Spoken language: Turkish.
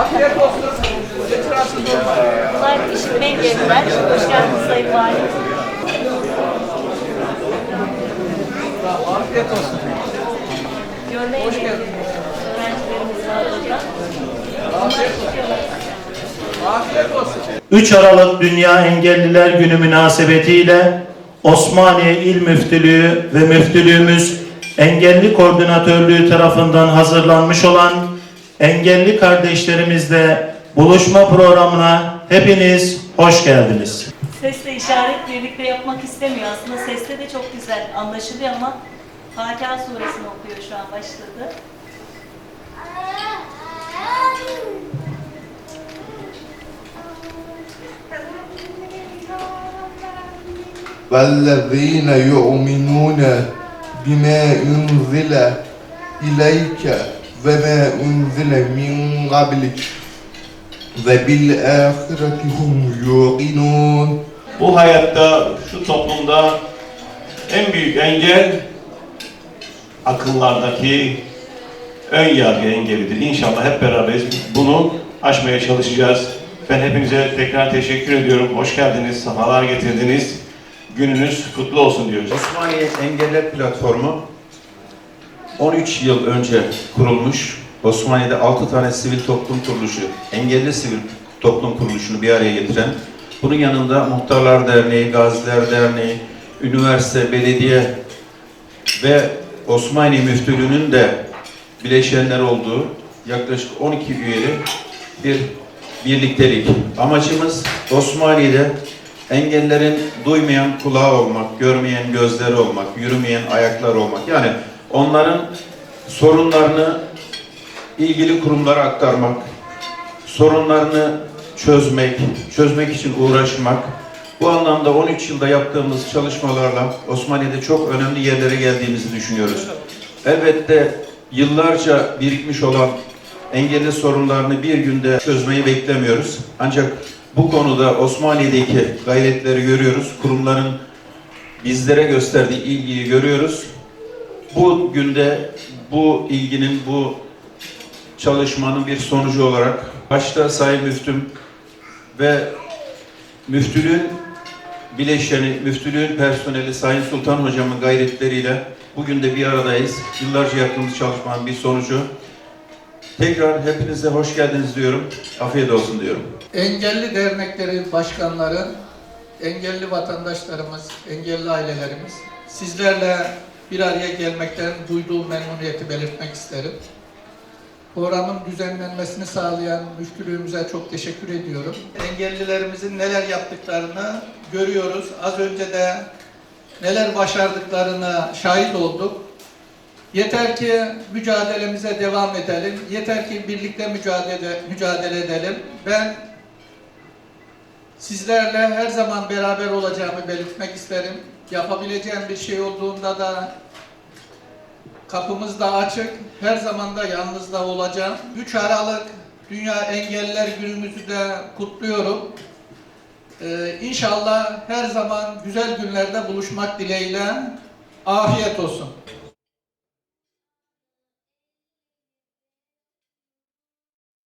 Afiyet olsun. Bunlar işitme engelliler. Hoş geldiniz Sayın Valim. Afiyet olsun. Görme engelli öğrencilerimiz var burada. Afiyet olsun. 3 Aralık Dünya Engelliler Günü münasebetiyle Osmaniye İl Müftülüğü ve Müftülüğümüz Engelli Koordinatörlüğü tarafından hazırlanmış olan engelli kardeşlerimizle buluşma programına hepiniz hoş geldiniz. Sesle işaret birlikte yapmak istemiyor. Aslında sesle de çok güzel anlaşılıyor ama Fatiha suresini okuyor şu an başladı. والذين يؤمنون بما ve me unzile min qablik ve bil ahireti hum yuqinun. Bu hayatta, şu toplumda en büyük engel akıllardaki ön yargı engelidir. İnşallah hep beraberiz bunu aşmaya çalışacağız. Ben hepinize tekrar teşekkür ediyorum. Hoş geldiniz, sefalar getirdiniz. Gününüz kutlu olsun diyoruz. Osmaniye Engeller Platformu 13 yıl önce kurulmuş. Osmaniye'de 6 tane sivil toplum kuruluşu, engelli sivil toplum kuruluşunu bir araya getiren, bunun yanında Muhtarlar Derneği, Gaziler Derneği, üniversite, belediye ve Osmaniye Müftülüğü'nün de bileşenler olduğu yaklaşık 12 üyeli bir birliktelik. Amacımız Osmaniye'de engellerin duymayan kulağı olmak, görmeyen gözleri olmak, yürümeyen ayakları olmak. Yani onların sorunlarını ilgili kurumlara aktarmak, sorunlarını çözmek, çözmek için uğraşmak. Bu anlamda 13 yılda yaptığımız çalışmalarla Osmaniye'de çok önemli yerlere geldiğimizi düşünüyoruz. Elbette yıllarca birikmiş olan engelli sorunlarını bir günde çözmeyi beklemiyoruz. Ancak bu konuda Osmaniye'deki gayretleri görüyoruz. Kurumların bizlere gösterdiği ilgiyi görüyoruz. Bu günde bu ilginin, bu çalışmanın bir sonucu olarak başta Sayın Müftüm ve müftülüğün bileşeni, müftülüğün personeli Sayın Sultan Hocam'ın gayretleriyle bugün de bir aradayız. Yıllarca yaptığımız çalışmanın bir sonucu. Tekrar hepinize hoş geldiniz diyorum. Afiyet olsun diyorum. Engelli dernekleri başkanları, engelli vatandaşlarımız, engelli ailelerimiz, sizlerle bir araya gelmekten duyduğum memnuniyeti belirtmek isterim. Programın düzenlenmesini sağlayan müftülüğümüze çok teşekkür ediyorum. Engellilerimizin neler yaptıklarını görüyoruz. Az önce de neler başardıklarına şahit olduk. Yeter ki mücadelemize devam edelim. Yeter ki birlikte mücadele, mücadele edelim. Ben sizlerle her zaman beraber olacağımı belirtmek isterim. Yapabileceğim bir şey olduğunda da kapımız da açık. Her zaman da yanınızda olacağım. 3 Aralık Dünya Engelliler Günümüzü de kutluyorum. Ee, inşallah her zaman güzel günlerde buluşmak dileğiyle afiyet olsun.